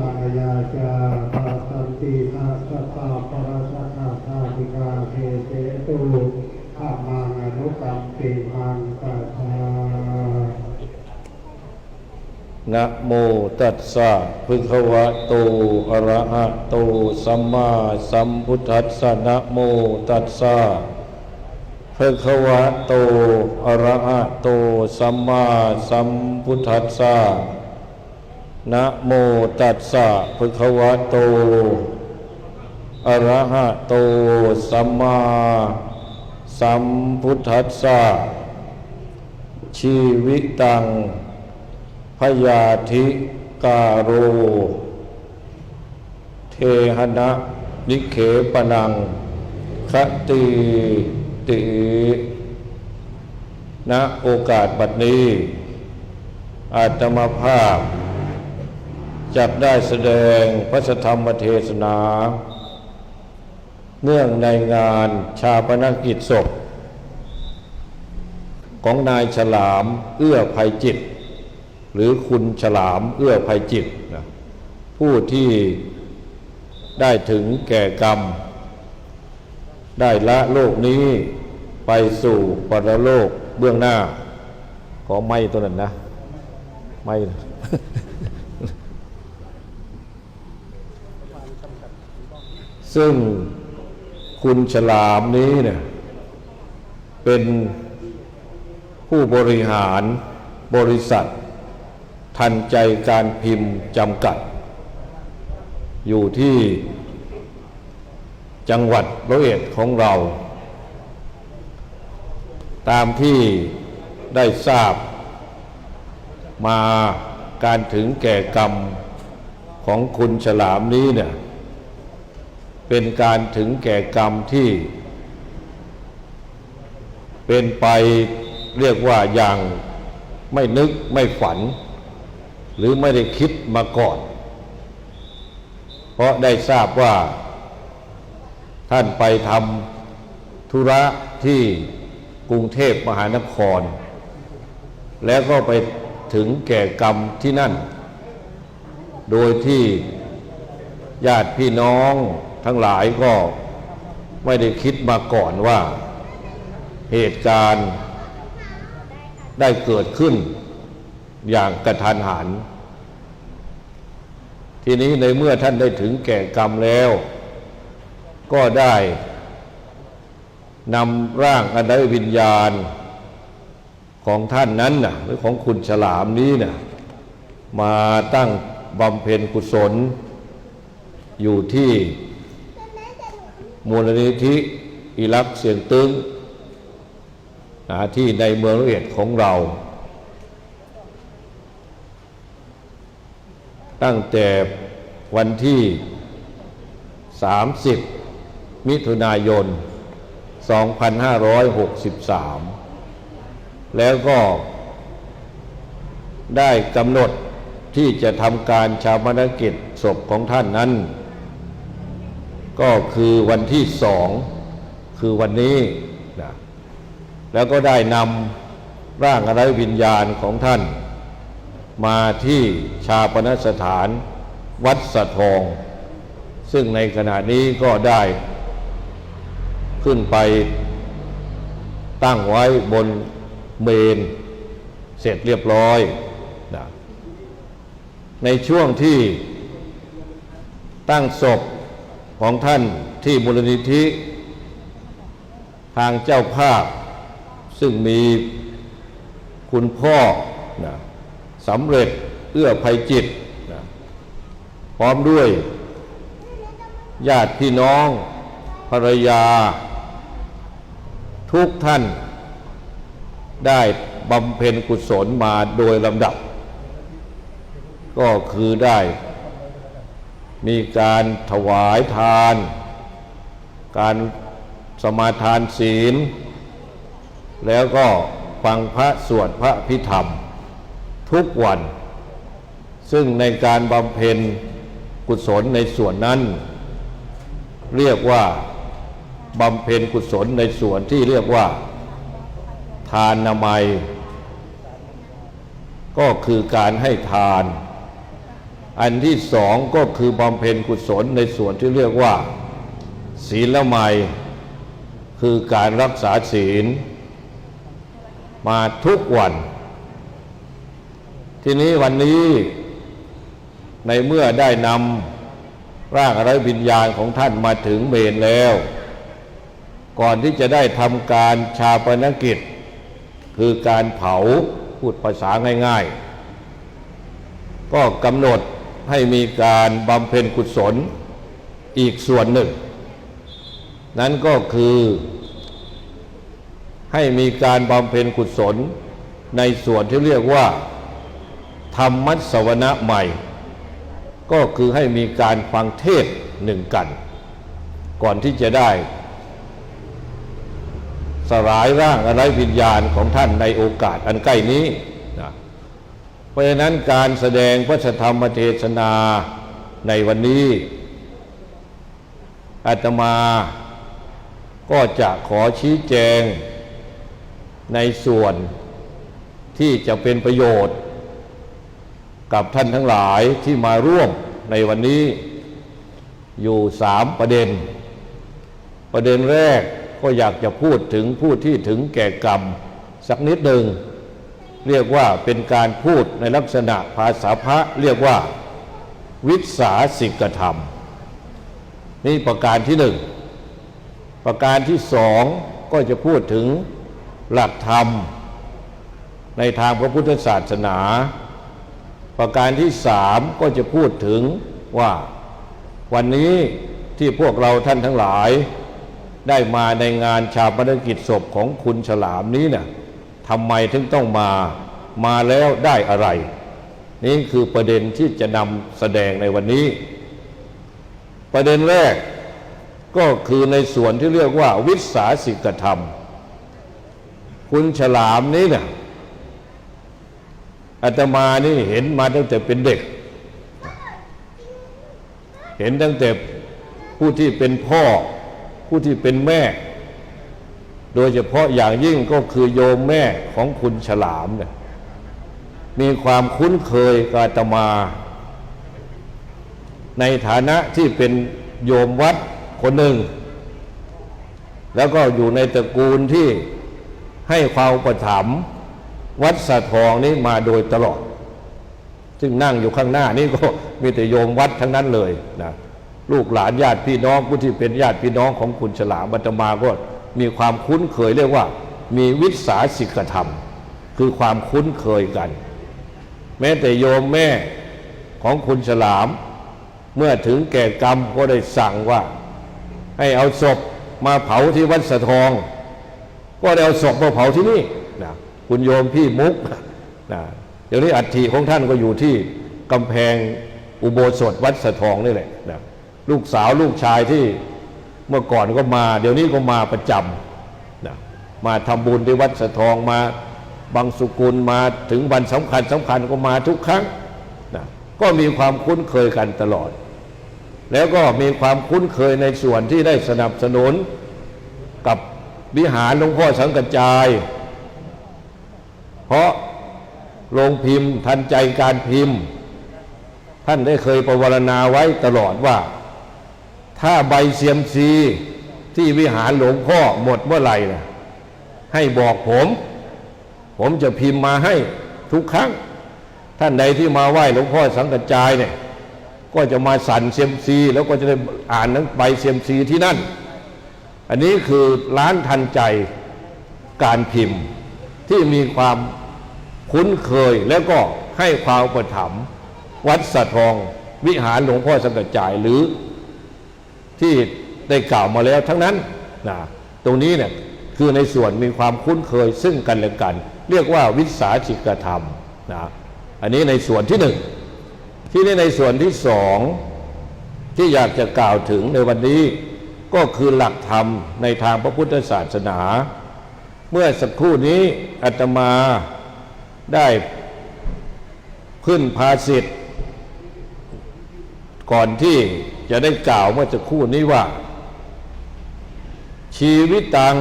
มานยาจาปาสันติอาสตาปราสตาธาติกาเทเสตุอามังอนุกรรมปิมังปัจจานะโมตัสสะภะคะวะโตอะระหะโตสัมมาสัมพุทธัสสะนะโมตัสสะภะคะวะโตอะระหะโตสัมมาสัมพุทธัสสะ นะโมตัสสะภะคะวะโต อะระหะโต สัมมาสัมพุทธัสสะ ชีวิตัง พยาธิกาโร เทหนะนิเขปนัง คติติณโอกาสบัดนี้อาตมาภาพ จักได้แสดงพระธรรมเทศนา เนื่องในงานชาปนกิจศพ ของนายฉลามเอื้อภัยจิต หรือคุณฉลามเอื้อภัยจิตนะผู้ที่ได้ถึงแก่กรรม ได้ละโลกนี้ไปสู่ปรโลกเบื้องหน้า ขอไม่ตัวนั้นนะ ไม่ ซึ่งคุณฉลามนี้เนี่ยเป็นผู้บริหารบริษัท ทันใจการพิมพ์จำกัด อยู่ที่จังหวัดร้อยเอ็ดของเรา ตามที่ได้ทราบ มาการถึงแก่กรรมของคุณฉลามนี้เนี่ย เป็นการถึงแก่กรรมที่ เป็นไปเรียกว่าอย่างไม่นึกไม่ฝัน หรือไม่ได้คิดมาก่อน เพราะได้ทราบว่า ท่านไปทำธุระที่กรุงเทพมหานคร แล้วก็ไปถึงแก่กรรมที่นั่น โดยที่ญาติพี่น้อง ทั้งหลายก็ไม่ได้คิดมาก่อนว่าเหตุการณ์ได้เกิดขึ้นอย่างกระทันหัน ทีนี้ในเมื่อท่านได้ถึงแก่กรรมแล้ว ก็ได้นำร่างอันไดวิญญาณของท่านนั้นนะหรือของคุณฉลามนี้นะมาตั้งบำเพ็ญกุศลอยู่ที่ มูลนิธิอิรักเสียงตึงนะที่ในเมืองละเอียดของเรา ตั้งแต่วันที่ 30 มิถุนายน 2563 แล้วก็ได้กำหนดที่จะทำการชาปนกิจศพของท่านนั้น ก็คือวันที่สองคือวันนี้นะแล้วก็ได้นำร่างอะไรวิญญาณของท่าน มาที่ชาปนสถานวัดสะทอง ซึ่งในขณะนี้ก็ได้ขึ้นไปตั้งไว้บนเมนเสร็จเรียบร้อยนะในช่วงที่ตั้งศพ ของท่านที่มูลนิธิทางเจ้าภาพ ซึ่งมีคุณพ่อนะสำเร็จเอื้อภัยจิตนะพร้อมด้วยญาติพี่น้องภรรยา ทุกท่านได้บำเพ็ญกุศลมาโดยลำดับ ก็คือได้ มีการถวายทาน การสมาทานศีล แล้วก็ฟังพระสวดพระพิธรรม ทุกวัน ซึ่งในการบำเพ็ญกุศลในส่วนนั้น เรียกว่าบำเพ็ญกุศลในส่วนที่เรียกว่า ทานนามัย ก็คือการให้ทาน อันที่สองก็คือบำเพ็ญกุศลในส่วนที่เรียกว่า ศีลไมคือการรักษาศีล มาทุกวัน ทีนี้วันนี้ในเมื่อได้นำร่างไร้วิญญาณของท่านมาถึงเมนแล้ว ก่อนที่จะได้ทำการชาปนกิจ คือการเผาพูดภาษาง่าย ๆ ก็กำหนด ให้มีการบำเพ็ญกุศลอีกส่วนหนึ่ง นั้นก็คือ ให้มีการบำเพ็ญกุศลในส่วนที่เรียกว่า ธรรมัสวนะใหม่ ก็คือให้มีการฟังเทศหนึ่งกัน ก่อนที่จะได้ สลายร่างอะไรวิญญาณของท่านในโอกาสอันใกล้นี้ ราะฉะนั้นการแสดงพระธรรมเทศนาในวันนี้อาตมาก็จะขอชี้แจงในส่วนที่จะเป็นประโยชน์ กับท่านทั้งหลายที่มาร่วมในวันนี้อยู่สามประเด็น ประเด็นแรกก็อยากจะพูดถึงผู้ที่ถึงแก่กรรมสักนิดหนึ่ง เรียกว่าเป็นการพูดในลักษณะภาษาพระเรียกว่าวิสาสิกธรรม นี่ประการที่หนึ่ง ประการที่สองก็จะพูดถึงหลักธรรม ในทางพระพุทธศาสนา ประการที่สามก็จะพูดถึงว่าวันนี้ที่พวกเราท่านทั้งหลาย ได้มาในงานชาปนกิจศพของคุณฉลามนี้เนี่ย ทำไมถึงต้องมามาแล้วได้อะไร นี่คือประเด็นที่จะนำแสดงในวันนี้ ประเด็นแรกก็คือในส่วนที่เรียกว่าวิสาสิกธรรม คุณฉลามนี้เนี่ยอาตมานี่เห็นมาตั้งแต่เป็นเด็ก เห็นตั้งแต่ผู้ที่เป็นพ่อ ผู้ที่เป็นแม่ โดยเฉพาะอย่างยิ่งก็คือโยมแม่ของคุณฉลามเนี่ยมีความคุ้นเคยกาตมา ในฐานะที่เป็นโยมวัดคนหนึ่ง แล้วก็อยู่ในตระกูลที่ให้ความประถมวัดสะทองนี้มาโดยตลอด ซึ่งนั่งอยู่ข้างหน้านี่ก็มีแต่โยมวัดทั้งนั้นเลยนะลูกหลานญาติพี่น้องผู้ที่เป็นญาติพี่น้องของคุณฉลามบัตมาก็ มีความคุ้นเคยเรียกว่า มีวิสาสิกธรรม คือความคุ้นเคยกัน แม้แต่โยมแม่ของคุณฉลาม เมื่อถึงแก่กรรมก็ได้สั่งว่า ให้เอาศพมาเผาที่วัดสะทอง ก็ได้เอาศพมาเผาที่นี่นะคุณโยมพี่มุกนะเดี๋ยวนี้อัฐิของท่านก็อยู่ที่กำแพงอุโบสถวัดสะทองนี่แหละนะลูกสาวลูกชายที่ เมื่อก่อนก็มา เดี๋ยวนี้ก็มาประจำนะมาทำบุญที่วัดสะทองมาบางสุกุลมาถึงวันสำคัญสำคัญก็มาทุกครั้งนะก็มีความคุ้นเคยกันตลอด แล้วก็มีความคุ้นเคยในส่วนที่ได้สนับสนุนกับวิหารหลวงพ่อสังกัจจาย เพราะโรงพิมพ์ทันใจการพิมพ์ ท่านได้เคยประวรณาไว้ตลอดว่า ถ้าใบเซียมซีที่วิหารหลวงพ่อหมดเมื่อไหร่นะให้บอกผม ผมจะพิมพ์มาให้ทุกครั้ง ท่านใดที่มาไหว้หลวงพ่อสังกัจจายเนี่ยก็จะมาสั่นเซียมซี แล้วก็จะได้อ่านหนังใบเซียมซีที่นั่น อันนี้คือร้านทันใจการพิมพ์ที่มีความคุ้นเคยแล้วก็ให้ความประถมวัดสะทองวิหารหลวงพ่อสังกัจจายหรือ ที่ได้กล่าวมาแล้วทั้งนั้นนะตรงนี้เนี่ยคือในส่วนมีความคุ้นเคยซึ่งกันและกัน เรียกว่าวิสาชิกธรรมนะอันนี้ในส่วนที่หนึ่งที่นี่ในส่วนที่สองที่อยากจะกล่าวถึงในวันนี้ก็คือหลักธรรมในทางพระพุทธศาสนา เมื่อสักครู่นี้อาตมาได้ขึ้นภาสิทธ์ก่อนที่ จะได้กล่าวเมื่อสักครู่นี้ว่า ชีวิตตัง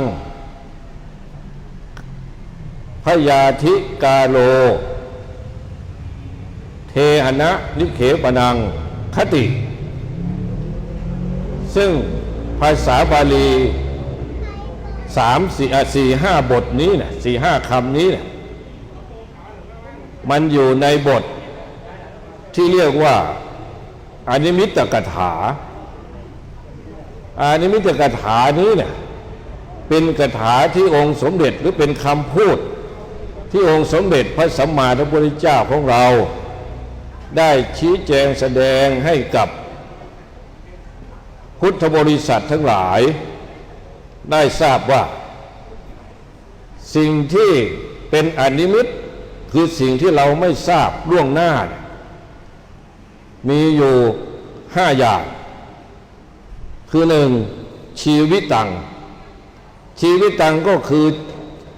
พยาธิกาโล เทหนะนิเขปนังคติ ซึ่งภาษาบาลีสามสี่อะสี่ห้าบทนี้นะสี่ห้าคำนี้นะมันอยู่ในบทที่เรียกว่า อนิมิตตกถาอานิมิตตกถานี้เนี่ยเป็นกถาที่องค์สมเด็จหรือเป็นคำพูด ที่องค์สมเด็จพระสัมมาสัมพุทธเจ้าของเรา ได้ชี้แจงแสดงให้กับพุทธบริษัททั้งหลาย ได้ทราบว่า สิ่งที่เป็นอนิมิตคือสิ่งที่เราไม่ทราบล่วงหน้าเนี่ย มีอยู่ห้าอย่าง คือหนึ่งชีวิตตัง ชีวิตตังก็คือ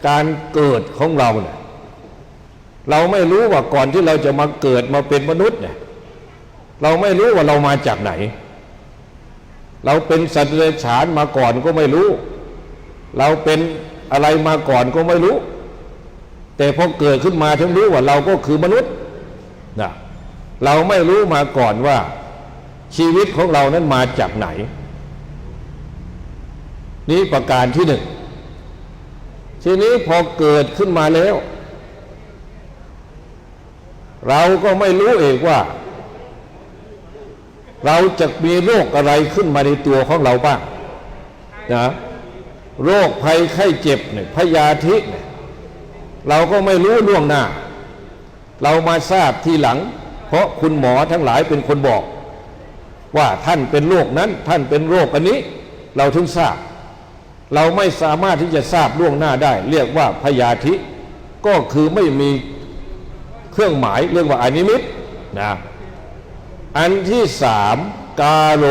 การเกิดของเราเนี่ยเราไม่รู้ว่าก่อนที่เราจะมาเกิดมาเป็นมนุษย์เนี่ยเราไม่รู้ว่าเรามาจากไหน เราเป็นสัตว์เดรัจฉานมาก่อนก็ไม่รู้ เราเป็นอะไรมาก่อนก็ไม่รู้ แต่พอเกิดขึ้นมาถึงรู้ว่าเราก็คือมนุษย์นะ เราไม่รู้มาก่อนว่า ชีวิตของเรานั้นมาจากไหน นี่ประการที่หนึ่งทีนี้พอเกิดขึ้นมาแล้ว เราก็ไม่รู้เองว่า เราจะมีโรคอะไรขึ้นมาในตัวของเราบ้างนะโรคภัยไข้เจ็บเนี่ยพยาธิเนี่ยเราก็ไม่รู้ล่วงหน้า เรามาทราบทีหลัง เพราะคุณหมอทั้งหลายเป็นคนบอก ว่าท่านเป็นโรคนั้นท่านเป็นโรคอันนี้ เราถึงทราบ เราไม่สามารถที่จะทราบล่วงหน้าได้ เรียกว่าพยาธิก็คือไม่มีเครื่องหมายเรื่องว่าอนิมิตนะอันที่สามกาโร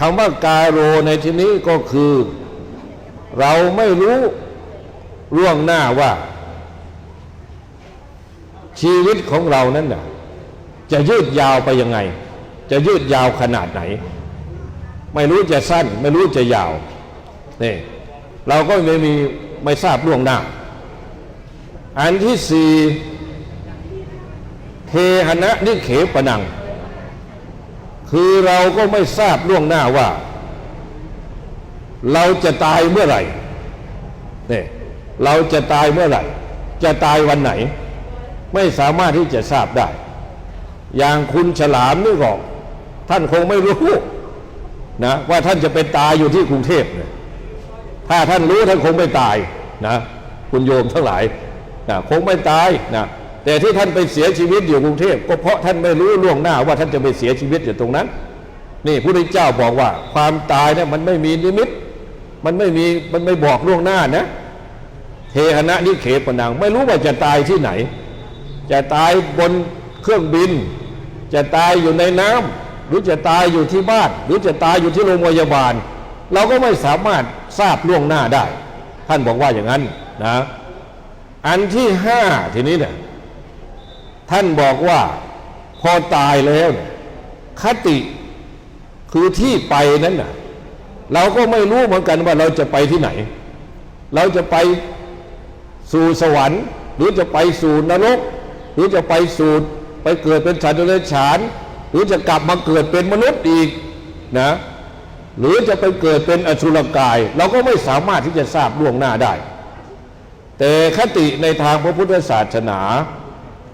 คำว่ากาโรในที่นี้ก็คือ เราไม่รู้ล่วงหน้าว่า ชีวิตของเรานั้นน่ะจะยืดยาวไปยังไง จะยืดยาวขนาดไหน ไม่รู้จะสั้น ไม่รู้จะยาวนี่เราก็ไม่มีไม่ทราบล่วงหน้า อันที่สี่เทหนะนิเขปนัง คือเราก็ไม่ทราบล่วงหน้าว่า เราจะตายเมื่อไหร่เนี่ยเราจะตายเมื่อไหร่ จะตายวันไหน ไม่สามารถที่จะทราบได้ อย่างคุณฉลามนี่ก็ท่านคงไม่รู้นะว่าท่านจะเป็นตายอยู่ที่กรุงเทพเนี่ยถ้าท่านรู้ท่านคงไม่ตายนะคุณโยมทั้งหลายนะคงไม่ตายนะแต่ที่ท่านไปเสียชีวิตอยู่กรุงเทพก็เพราะท่านไม่รู้ล่วงหน้าว่าท่านจะไปเสียชีวิตอยู่ตรงนั้น นี่พระพุทธเจ้าบอกว่า ความตายเนี่ยมันไม่มีนิมิต มันไม่มีมันไม่บอกล่วงหน้านะเทหนะนิเขปนังไม่รู้ว่าจะตายที่ไหน จะตายบนเครื่องบิน จะตายอยู่ในน้ำหรือจะตายอยู่ที่บ้าน หรือจะตายอยู่ที่โรงพยาบาล เราก็ไม่สามารถทราบล่วงหน้าได้ ท่านบอกว่าอย่างนั้นนะอันที่ห้าทีนี้เนี่ยท่านบอกว่าพอตายแล้วเนี่ยคติคือที่ไปนั้นน่ะเราก็ไม่รู้เหมือนกันว่าเราจะไปที่ไหน เราจะไปสู่สวรรค์ หรือจะไปสู่นรก หรือจะไปสู่ไปเกิดเป็นสัตว์เดรัจฉาน หรือจะกลับมาเกิดเป็นมนุษย์อีกนะหรือจะไปเกิดเป็นอสุรกาย เราก็ไม่สามารถที่จะทราบล่วงหน้าได้ แต่คติในทางพระพุทธศาสนา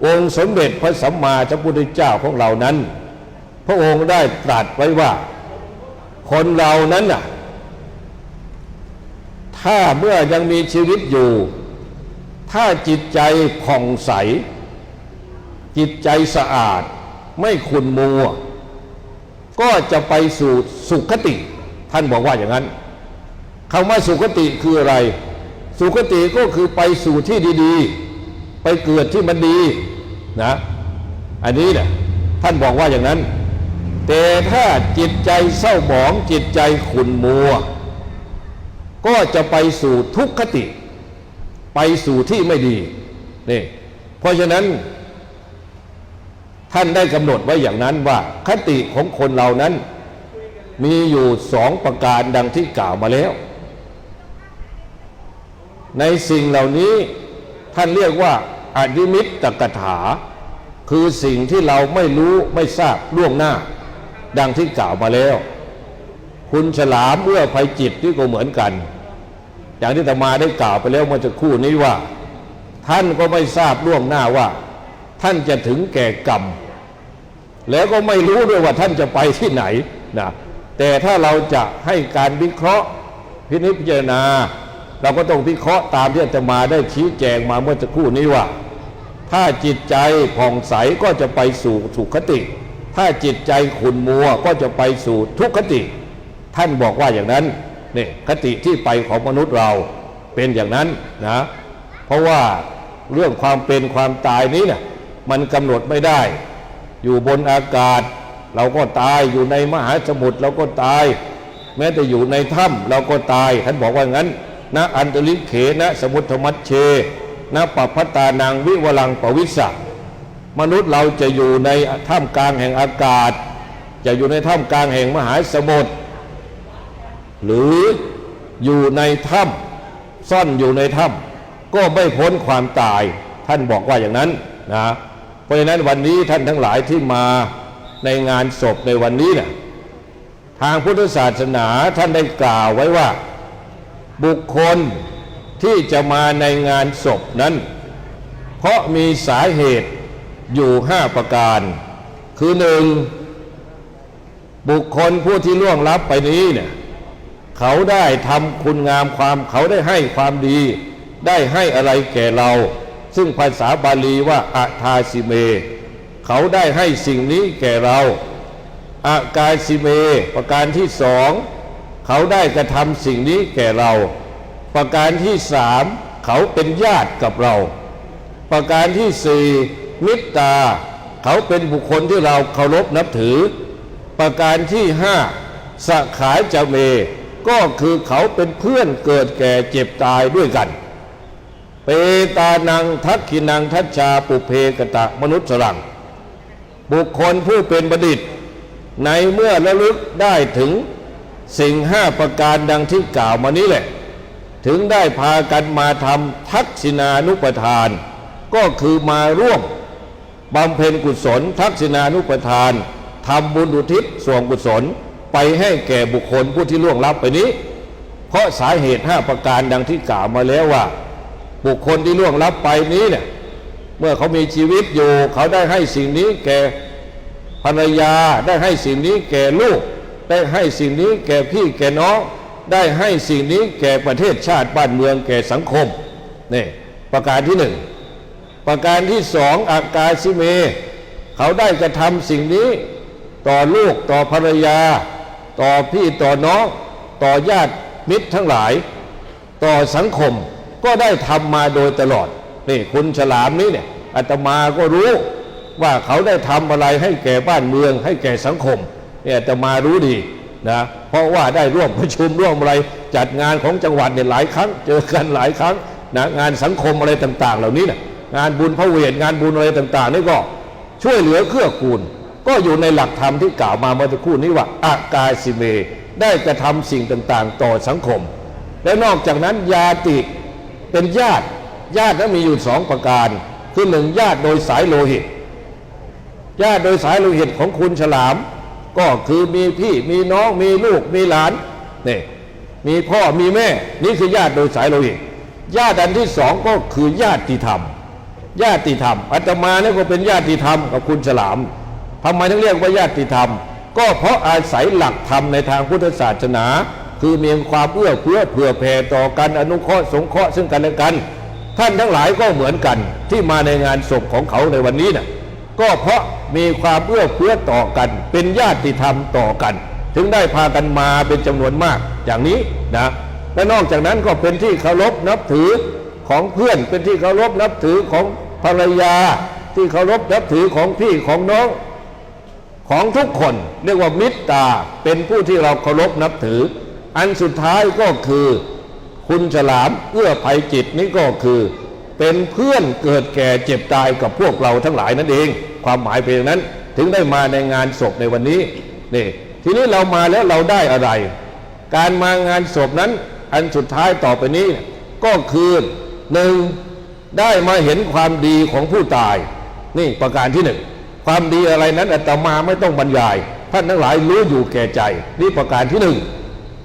องค์สมเด็จพระสัมมาสัมพุทธเจ้าของเรานั้น พระองค์ได้ตรัสไว้ว่า คนเรานั้นน่ะถ้าเมื่อยังมีชีวิตอยู่ ถ้าจิตใจผ่องใส จิตใจสะอาดไม่ขุนมัว ก็จะไปสู่สุขติ ท่านบอกว่าอย่างนั้นคำว่าสุขติคืออะไร สุขติก็คือไปสู่ที่ดีๆ ไปเกิดที่มันดีนะอันนี้เนี่ยท่านบอกว่าอย่างนั้น แต่ถ้าจิตใจเศร้าหมองจิตใจขุนมัว ก็จะไปสู่ทุกขติ ไปสู่ที่ไม่ดีนี่เพราะฉะนั้น ท่านได้กำหนดไว้อย่างนั้นว่าคติของคนเรานั้น มีอยู่สองประการดังที่กล่าวมาแล้ว ในสิ่งเหล่านี้ท่านเรียกว่าอนิมิตตกถา คือสิ่งที่เราไม่รู้ไม่ทราบล่วงหน้า ดังที่กล่าวมาแล้ว คุณฉลามเมื่อภัยจิตนี่ก็เหมือนกัน อย่างที่ตมาได้กล่าวไปแล้วเมื่อจะคู่นี้ว่า ท่านก็ไม่ทราบล่วงหน้าว่า ท่านจะถึงแก่กรรม แล้วก็ไม่รู้ด้วยว่าท่านจะไปที่ไหนนะแต่ถ้าเราจะให้การวิเคราะห์พินิจพิจารณา เราก็ต้องวิเคราะห์ตามที่อาตมาได้ชี้แจงมาเมื่อสักครู่นี้ว่า ถ้าจิตใจผ่องใสก็จะไปสู่สุขติ ถ้าจิตใจขุนมัวก็จะไปสู่ทุกขติ ท่านบอกว่าอย่างนั้นนี่คติที่ไปของมนุษย์เราเป็นอย่างนั้นนะ เพราะว่าเรื่องความเป็นความตายนี้เนี่ย มันกำหนดไม่ได้ อยู่บนอากาศ เราก็ตายอยู่ในมหาสมุทรเราก็ตาย แม้แต่อยู่ในถ้ำเราก็ตาย ท่านบอกว่างั้นนะอันตริเขนะสมุทธมัชเชนะปัพพตานังวิวลังปวิสสะมนุษย์เราจะอยู่ในถ้ำกลางแห่งอากาศ จะอยู่ในถ้ำกลางแห่งมหาสมุทรหรืออยู่ในถ้ำซ่อนอยู่ในถ้ำก็ไม่พ้นความตาย ท่านบอกว่าอย่างนั้นนะ ราะฉะนั้นวันนี้ท่านทั้งหลายที่มาในงานศพในวันนี้นะทางพุทธศาสนาท่านได้กล่าวไว้ว่า บุคคลที่จะมาในงานศพนั้น เพราะมีสาเหตุอยู่ห้าประการ คือหนึ่งบุคคลผู้ที่ล่วงลับไปนี้เนี่ยเขาได้ทำคุณงามความเขาได้ให้ความดี ได้ให้อะไรแก่เรา ซึ่งภาษาบาลีว่าอาทาสิเม เขาได้ให้สิ่งนี้แก่เราอากาสิเม ประการที่สองเขาได้กระทำสิ่งนี้แก่เรา ประการที่สามเขาเป็นญาติกับเรา ประการที่สี่มิตรตา เขาเป็นบุคคลที่เราเคารพนับถือ ประการที่ห้าสขายจะเม ก็คือเขาเป็นเพื่อนเกิดแก่เจ็บตายด้วยกัน เปตานังทักขินังทัชชาปุเพกตะมนุษย์สรัง บุคคลผู้เป็นบัณฑิต ในเมื่อระลึกได้ถึงสิ่งห้าประการดังที่กล่าวมานี้แหละ ถึงได้พากันมาทำทักษิณานุปทาน ก็คือมาร่วมบำเพ็ญกุศล ทักษิณานุปทานทำบุญอุทิศส่วนกุศลไปให้แก่บุคคลผู้ที่ล่วงลับไปนี้ เพราะสาเหตุห้าประการดังที่กล่าวมาแล้วว่า บุคคลที่ล่วงลับไปนี้เนี่ยเมื่อเขามีชีวิตอยู่ เขาได้ให้สิ่งนี้แก่ภรรยา ได้ให้สิ่งนี้แก่ลูก ได้ให้สิ่งนี้แก่พี่แก่น้อง ได้ให้สิ่งนี้แก่ประเทศชาติบ้านเมืองแก่สังคมนี่ประการที่หนึ่งประการที่สองอากาศิเม เขาได้กระทำสิ่งนี้ ต่อลูกต่อภรรยา ต่อพี่ต่อน้อง ต่อญาติมิตรทั้งหลาย ต่อสังคม ก็ได้ทำมาโดยตลอดนี่คุณฉลามนี้เนี่ยอาตมาก็รู้ว่าเขาได้ทำอะไรให้แก่บ้านเมือง ให้แก่สังคมเนี่ยอาตมารู้ดีนะเพราะว่าได้ร่วมประชุมร่วมอะไรจัดงานของจังหวัดเนี่ยหลายครั้ง เจอกันหลายครั้งนะงานสังคมอะไรต่าง ๆ เหล่านี้นะงานบุญพระเวทงานบุญอะไรต่างๆนี่ก็ช่วยเหลือเกื้อกูล ก็อยู่ในหลักธรรมที่กล่าวมาเมื่อสักครู่นี้ว่าอากาสิเม ได้กระทำสิ่งต่างๆ ต่อสังคม และนอกจากนั้นยาติ เป็นญาติญาตินั้นมีอยู่สองประการ คือหนึ่งญาติโดยสายโลหิต ญาติโดยสายโลหิตของคุณฉลาม ก็คือมีพี่มีน้องมีลูกมีหลานนี่มีพ่อมีแม่นี่คือญาติโดยสายโลหิต ญาติอันที่สองก็คือญาติธรรม ญาติธรรมอาตมาเนี่ยก็เป็นญาติธรรมกับคุณฉลามทำไมถึงเรียกว่าญาติธรรม ก็เพราะอาศัยหลักธรรมในทางพุทธศาสนา คือมีความเอื้อเฟื้อเผื่อแผ่ต่อกันอนุเคราะห์สงเคราะห์ซึ่งกันและกัน ท่านทั้งหลายก็เหมือนกันที่มาในงานศพของเขาในวันนี้น่ะก็เพราะมีความเอื้อเฟื้อต่อกัน เป็นญาติธรรมต่อกัน ถึงได้พากันมาเป็นจำนวนมากอย่างนี้นะและนอกจากนั้นก็เป็นที่เคารพนับถือของเพื่อนเป็นที่เคารพนับถือของภรรยา ที่เคารพนับถือของพี่ของน้องของทุกคน เรียกว่ามิตรตาเป็นผู้ที่เราเคารพนับถือ อันสุดท้ายก็คือ คุณฉลามเอื้อภัยจิตนี่ก็คือ เป็นเพื่อนเกิดแก่เจ็บตายกับพวกเราทั้งหลายนั่นเอง ความหมายเป็นอย่างนั้นถึงได้มาในงานศพในวันนี้นี่ทีนี้เรามาแล้วเราได้อะไร การมางานศพนั้น อันสุดท้ายต่อไปนี้ก็คือหนึ่งได้มาเห็นความดีของผู้ตาย นี่ประการที่หนึ่งความดีอะไรนั้นอาตมาไม่ต้องบรรยายท่านทั้งหลายรู้อยู่แก่ใจ นี่ประการที่หนึ่ง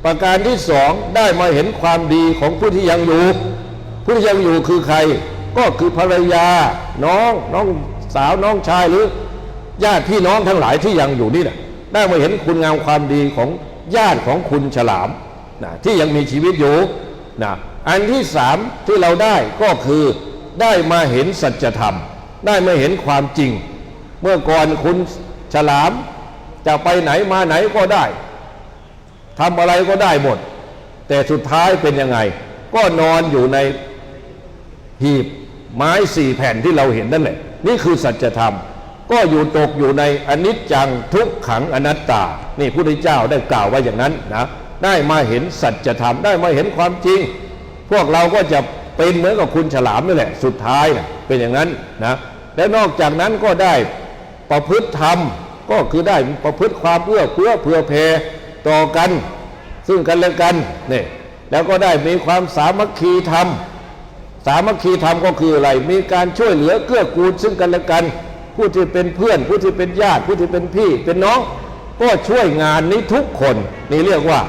ประการที่สองได้มาเห็นความดีของผู้ที่ยังอยู่ ผู้ที่ยังอยู่คือใคร ก็คือภรรยา น้องน้องสาวน้องชายหรือญาติพี่น้องทั้งหลายที่ยังอยู่นี่นะได้มาเห็นคุณงามความดีของญาติของคุณฉลามนะที่ยังมีชีวิตอยู่นะอันที่สามที่เราได้ก็คือได้มาเห็นสัจธรรม ได้มาเห็นความจริง เมื่อก่อนคุณฉลามจะไปไหนมาไหนก็ได้ ทำอะไรก็ได้หมด แต่สุดท้ายเป็นยังไง ก็นอนอยู่ในหีบไม้สี่แผ่นที่เราเห็นนั่นแหละ นี่คือสัจธรรม ก็อยู่ตกอยู่ในอนิจจังทุกขังอนัตตา นี่พระพุทธเจ้าได้กล่าวไว้อย่างนั้นนะได้มาเห็นสัจธรรม ได้มาเห็นความจริง พวกเราก็จะเป็นเหมือนกับคุณฉลามนี่แหละ สุดท้ายนะเป็นอย่างนั้นนะและนอกจากนั้นก็ได้ประพฤติธรรมก็คือได้ประพฤติความเอื้อเฟื้อเผื่อแผ่ ต่อกัน ซึ่งกันและกันนี่แล้วก็ได้มีความสามัคคีธรรม สามัคคีธรรมก็คืออะไร มีการช่วยเหลือเกื้อกูลซึ่งกันและกัน ผู้ที่เป็นเพื่อน ผู้ที่เป็นญาติ ผู้ที่เป็นพี่ เป็นน้อง ก็ช่วยงานนี้ทุกคน นี่เรียกว่า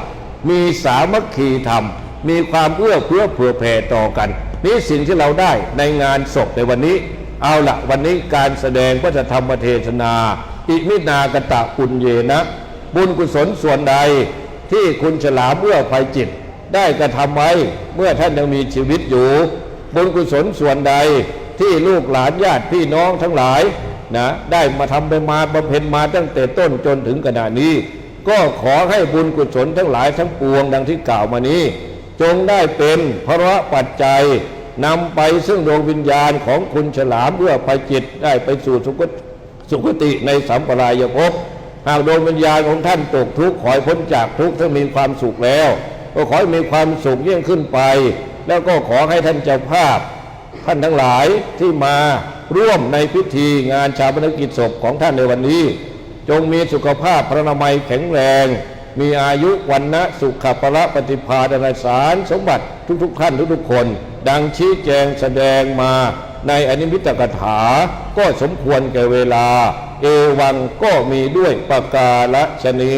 มีสามัคคีธรรม มีความเอื้อเฟื้อเผื่อแผ่ต่อกัน นี่สิ่งที่เราได้ในงานศพในวันนี้ เอาละวันนี้การแสดงพระธรรมเทศนา อิมินากตะปุญเยนะ บุญกุศลส่วนใดที่คุณฉลามเอื้อภัยจิต ได้กระทำไว้เมื่อท่านยังมีชีวิตอยู่ บุญกุศลส่วนใดที่ลูกหลานญาติพี่น้องทั้งหลายนะได้มาทำไปมาบำเพ็ญมาตั้งแต่ต้นจนถึงขณะนี้ ก็ขอให้บุญกุศลทั้งหลายทั้งปวงดังที่กล่าวมานี้ จงได้เป็นพระปัจจัยนำไปซึ่งดวงวิญญาณของคุณฉลามเพื่อไปจิตได้ไปสู่สุคติสุคติในสัมปรายภพ หากดวงวิญญาณของท่านตกทุกข์ขอให้พ้นจากทุกข์ถ้านมีความสุขแล้ว ก็ขอให้มีความสุขยิ่งขึ้นไป แล้วก็ขอให้ท่านเจ้าภาพ ท่านทั้งหลายที่มาร่วมในพิธีงานชาปนกิจศพของท่านในวันนี้ จงมีสุขภาพพระนามัยแข็งแรง มีอายุวันนะสุขภละปฏิภาณนสารสมบัติทุกๆท่านทุกๆคน ดังชี้แจงแสดงมาในอนิมิตกถาก็สมควรแก่เวลา เอวังก็มีด้วยประกาศชนี